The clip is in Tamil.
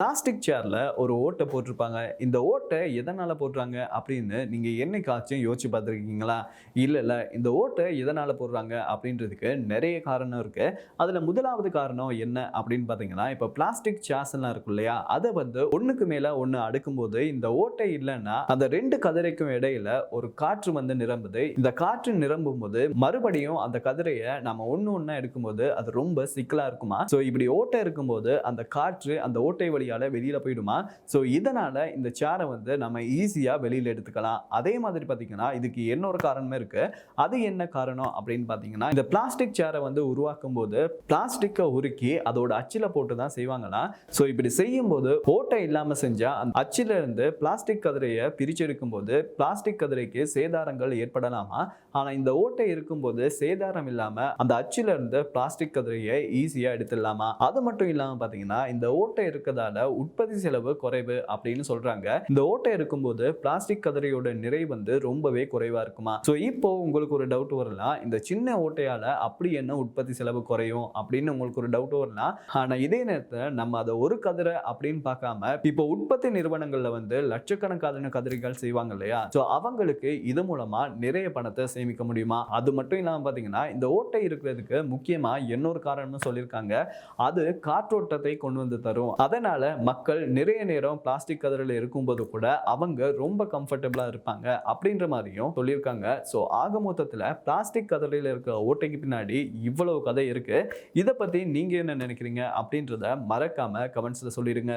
பிளாஸ்டிக் சேரில் ஒரு ஓட்டை போட்டிருப்பாங்க. இந்த ஓட்டை எதனால் போடுறாங்க அப்படின்னு நீங்கள் என்னைக்காச்சும் யோசிச்சு பார்த்துருக்கீங்களா? இல்லை இல்லை இந்த ஓட்டை எதனால் போடுறாங்க அப்படின்றதுக்கு நிறைய காரணம் இருக்குது அதில் முதலாவது காரணம் என்ன அப்படின்னு பார்த்தீங்கன்னா இப்போ பிளாஸ்டிக் சேர்ஸ் எல்லாம் இருக்கும் இல்லையா? அதை வந்து ஒன்றுக்கு மேலே ஒன்று அடுக்கும்போது இந்த ஓட்டை இல்லைன்னா அந்த ரெண்டு கதிரைக்கும் இடையில ஒரு காற்று வந்து நிரம்புது. இந்த காற்று நிரம்பும் போது மறுபடியும் அந்த கதிரையை நம்ம ஒன்று ஒன்றா எடுக்கும்போது அது ரொம்ப சிக்கலாக இருக்குமா? ஸோ இப்படி ஓட்டை இருக்கும்போது அந்த காற்று அந்த ஓட்டை வழியால வெளியில போயிடுமா? ஸோ இதனால இந்த சேரை வந்து நம்ம ஈஸியா வெளியில எடுத்துக்கலாம். அதே மாதிரி பாத்தீங்கன்னா இதுக்கு இன்னொரு காரணமே இருக்கு? அது என்ன காரணம் அப்படின்னு பாத்தீங்கன்னா இந்த பிளாஸ்டிக் சேரை வந்து உருவாக்கும் போது பிளாஸ்டிக்கை உருக்கி அதோட அச்சில போட்டு தான் செய்வாங்கன்னா ஸோ இப்படி செய்யும்போது ஓட்டை இல்லாமல் செஞ்சா அந்த அச்சில இருந்து பிளாஸ்டிக் கதிரையை பிரிச்செடுக்கும் போது பிளாஸ்டிக் கதிரைக்கு சேதாரங்கள் ஏற்படலாமா? ஆனா இந்த ஓட்டை இருக்கும்போது சேதாரம் இல்லாம அந்த அச்சில இருந்து பிளாஸ்டிக் கதிரையை ஈஸியா எடுத்துடலாமா? அது மட்டும் இல்லாம பாத்தீங்கன்னா இந்த ஓட்டை இருக்கதால உற்பத்தி செலவு குறைவு அப்படின்னு சொல்றாங்க. இந்த ஓட்டை இருக்கும்போது பிளாஸ்டிக் கதிரையோட நிறை வந்து ரொம்பவே குறைவா இருக்குமா? ஸோ இப்போ உங்களுக்கு ஒரு டவுட் வரலாம். இந்த சின்ன ஓட்டையால அப்படி என்ன உற்பத்தி செலவு குறையும் அப்படின்னு உங்களுக்கு ஒரு டவுட் வரலாம். ஆனா இதே நேரத்தில் நம்ம அதை ஒரு கதிரை அப்படின்னு பார்க்காம இப்போ உற்பத்தி நிறுவனங்கள்ல வந்து லட்சக்கணக்கான கதிரைகள் செய்வாங்க இல்லையா? ஸோ அவங்களுக்கு இது மூலமா நிறைய பணத்தை சேமிக்க முடியுமா? அது மட்டும் இல்லாமல் பார்த்தீங்கன்னா இந்த ஓட்டை இருக்கிறதுக்கு முக்கியமா இன்னொரு காரணம்னு சொல்லியிருக்காங்க. அது காற்றோட்டத்தை கொண்டு வந்து தரும். அதனால மக்கள் நிறைய நேரம் பிளாஸ்டிக் கதரில் இருக்கும்போது கூட அவங்க ரொம்ப கம்ஃபர்டபுளாக இருப்பாங்க அப்படின்ற மாதிரியும் சொல்லியிருக்காங்க. ஸோ ஆக மொத்தத்தில் பிளாஸ்டிக் கதரில் இருக்க ஓட்டைக்கு பின்னாடி இவ்வளவு கதை இருக்குது இதை பற்றி நீங்கள் என்ன நினைக்கிறீங்க அப்படின்றத மறக்காமல் கமெண்ட்ஸில் சொல்லிடுங்க.